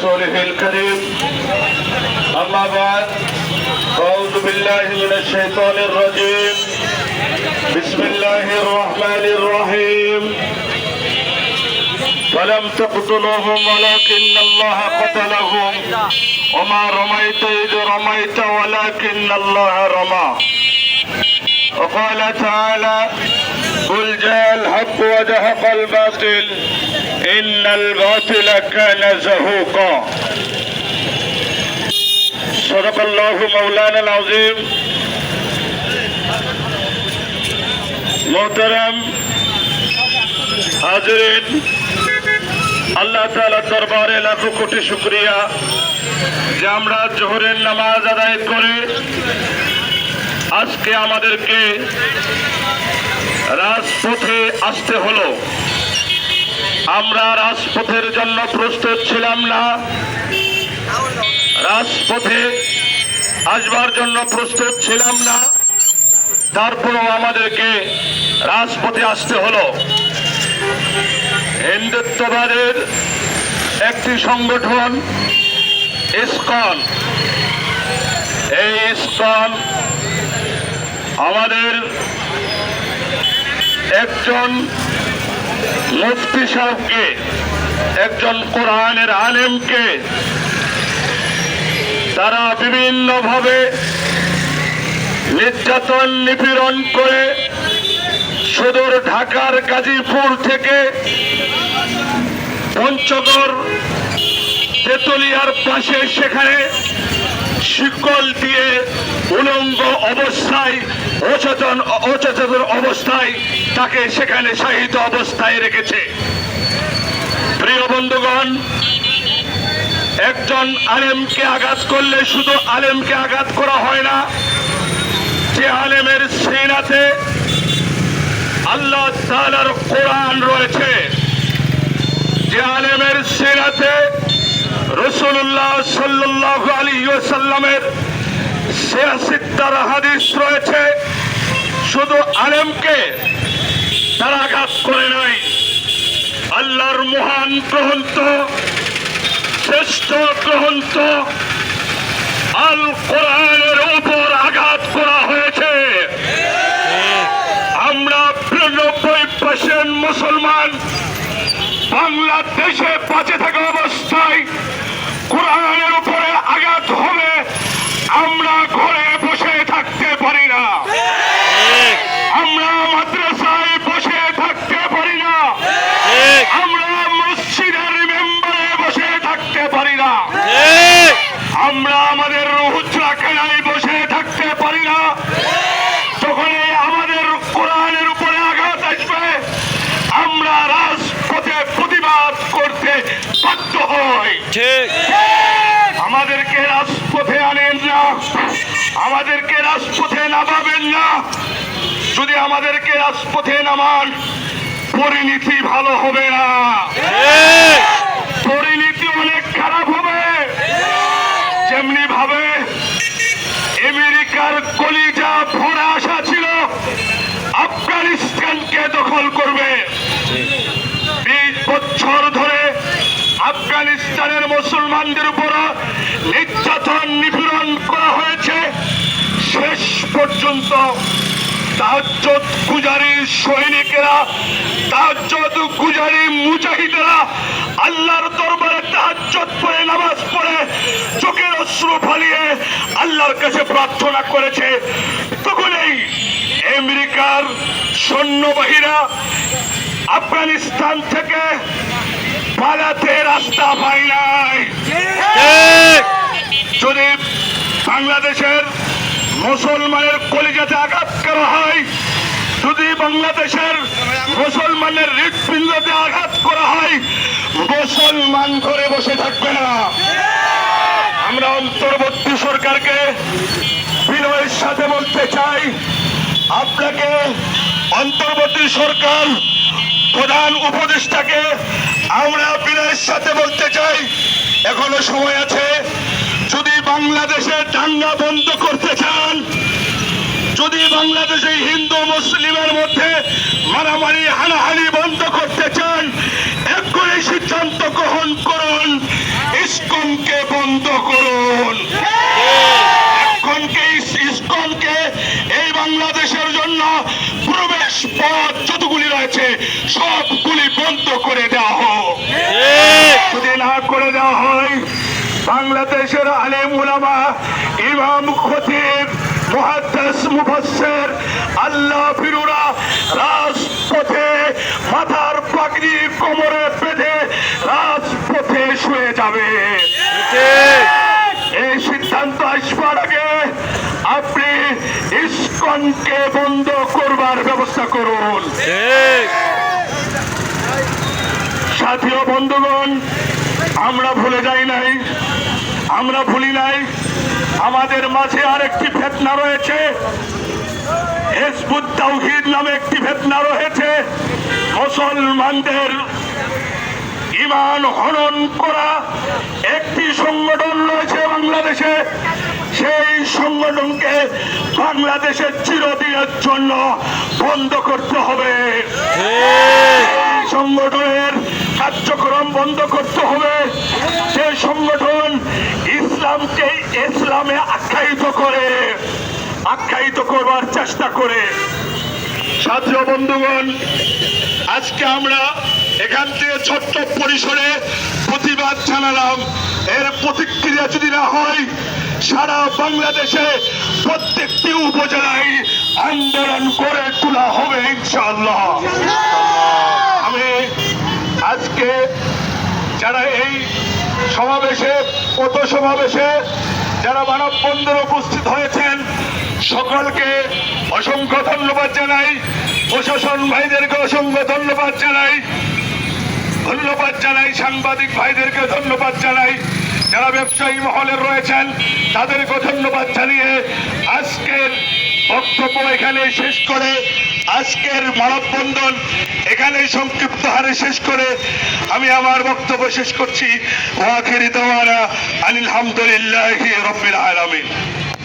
رسوله الكريم أما بعد أعوذ بالله من الشيطان الرجيم بسم الله الرحمن الرحيم فلم تقتلوهم ولكن الله قتلهم وما رميت إذ رميت ولكن الله رمى وقال تعالى قل جاء الحق وزهق الباطل إن الباطل كان زهوقا صدق الله مولانا العظيم মোহতারাম হাজরিন আল্লাহ তাআলার দরবারে লাখো কোটি শুক্রিয়া যে আমরা জোহরের নামাজ আদায় করে আজকে আমাদেরকে রাজপথে আসতে হলো। আমরা রাজপথের জন্য প্রস্তুত ছিলাম না। রাজপথে আসবার জন্য প্রস্তুত ছিলাম না। তারপরেও আমাদেরকে রাজপথে আসতে হলো। হিন্দুত্ববাদের একটি সংগঠন, ইসকন। এই ইসকন আমাদের একজন মুফতি সাহেবকে, একজন কোরআনের আলেমকে, তারা বিভিন্নভাবে নির্যাতন, নিপীড়ন করে সুদূর ঢাকার গাজীপুর থেকে পঞ্চগড়, তেতুলিয়ার পাশে সেখানে শিকল দিয়ে উলঙ্গ অবস্থায় অচেতন অচেতন অবস্থায় তাকে সেখানে শাহিত অবস্থায় রেখেছে। প্রিয় বন্ধুগণ, একজন আলেমকে আঘাত করলে শুধু আলেমকে আঘাত করা হয় না, যে আলেমের সিনাতে আল্লাহ তাআলার কোরআন রয়েছে। যে আলেমের সিনাতে রসুল্লাহ সাল্লাহ আলী সাল্লামের সিয়াসিদ্দার হাদিস রয়েছে। শুধু আলেমকে তারা আঘাত করে নাই। আল্লাহর মহান গ্রন্থ, শ্রেষ্ঠ গ্রন্থ, আল কোরআনের উপর আঘাত করা হয়েছে। আমরা বিরানব্বই পার্সেন্ট মুসলমান বাংলাদেশে বাঁচে থাকা অবস্থায় ঠিক। আমাদেরকে রাজপথে আনেন না। আমাদেরকে রাজপথে নামাবেন না। যদি আমাদেরকে রাজপথে নামান পরিণতি ভালো হবে না। পরিণতি অনেক খারাপ হবে। যেমনি ভাবে আমেরিকার কলিজা ভরা আশা ছিল আফগানিস্তানকে দখল করবে মুসলমানদের উপর নির্যাতন নিপীড়ন করা হয়েছে। শেষ পর্যন্ত ফালিয়ে আল্লাহর কাছে প্রার্থনা করেছে। তখনই আমেরিকার সৈন্যবাহীরা আফগানিস্তান থেকে পালাতে রাস্তা পাই নাই। যদি বাংলাদেশের মুসলমানের কলিজাতে আঘাত করা হয়, যদি বাংলাদেশের মুসলমানের হৃৎপিণ্ডতে আঘাত করা হয়, মুসলমান ঘরে বসে থাকবে না। আমরা অন্তর্বর্তী সরকারকে বিনয়ের সাথে বলতে চাই, আপনাকে অন্তর্বর্তী সরকার প্রধান উপদেষ্টাকে আমরা বিনয়ের সাথে বলতে চাই, এখনও সময় আছে। যদি বাংলাদেশে দাঙ্গা বন্ধ করতে চান, যদি বাংলাদেশে হিন্দু মুসলিমের মধ্যে মারামারি, হানাহানি বন্ধ করতে চান, এক্ষুনি সিদ্ধান্ত গ্রহণ করুন ইস্কন বন্ধ করুন। সবগুলি বন্ধ করে দেওয়া হোক। যদি না করে দেওয়া হয় বাংলাদেশের আলেম উলামা ইমাম খতিব মুহাদ্দিস মুফাসসির আল্লাহ ফিরুরা রাজপথে মাথার পাগড়ি কোমরে বেঁধে রাজপথে শুয়ে যাবে। এই সিদ্ধান্ত আসবার আগে আপনি ইসকনকে বন্ধ করবার ব্যবস্থা করুন। সাথী বন্ধুগণ, আমরা ভুলে যাই নাই, আমরা ভুলি নাই, আমাদের মাঝে আরেকটি ফেতনা রয়েছে। নামে একটি ফেতনা রয়েছে। মুসলমানদের ইমান হনন করা একটি সংগঠন রয়েছে বাংলাদেশে। সেই সংগঠনকে বাংলাদেশের চিরদিনের জন্য বন্ধ করতে হবে ঠিক এই সংগঠনের কার্যক্রম বন্ধ করতে হবে যে সংগঠন ইসলামকে ইসলামে আখ্যায়িত করে, আখ্যায়িত করবার চেষ্টা করে। ছাত্র বন্ধুগণ, আজকে আমরা এখান থেকে ছোট্ট পরিসরে প্রতিবাদ জানালাম। এর প্রতিক্রিয়া যদি না হয়, সারা বাংলাদেশে প্রত্যেকটি উপজেলায় আন্দোলন করে তোলা হবে, ইনশাআল্লাহ। আমি আজকে যারা এই সমাবেশে কত সমাবেশে যারা মানববন্ধনে উপস্থিত হয়েছেন, সকলকে অসংখ্য ধন্যবাদ জানাই। প্রশাসন ভাইদেরকে অসংখ্য ধন্যবাদ জানাই। ধন্যবাদ জানাই, সাংবাদিক ভাইদেরকে ধন্যবাদ জানাই। যারা ব্যবসায়ী মহলে রয়েছেন তাদেরকে ধন্যবাদ জানিয়ে আজকের বক্তব্য এখানে শেষ করে আজকের মানববন্ধন এখানে সংক্ষিপ্ত হারে শেষ করে আমি আমার বক্তব্য শেষ করছি। ওয়াখির আলহামদুলিল্লাহ রব্বিল আলামিন।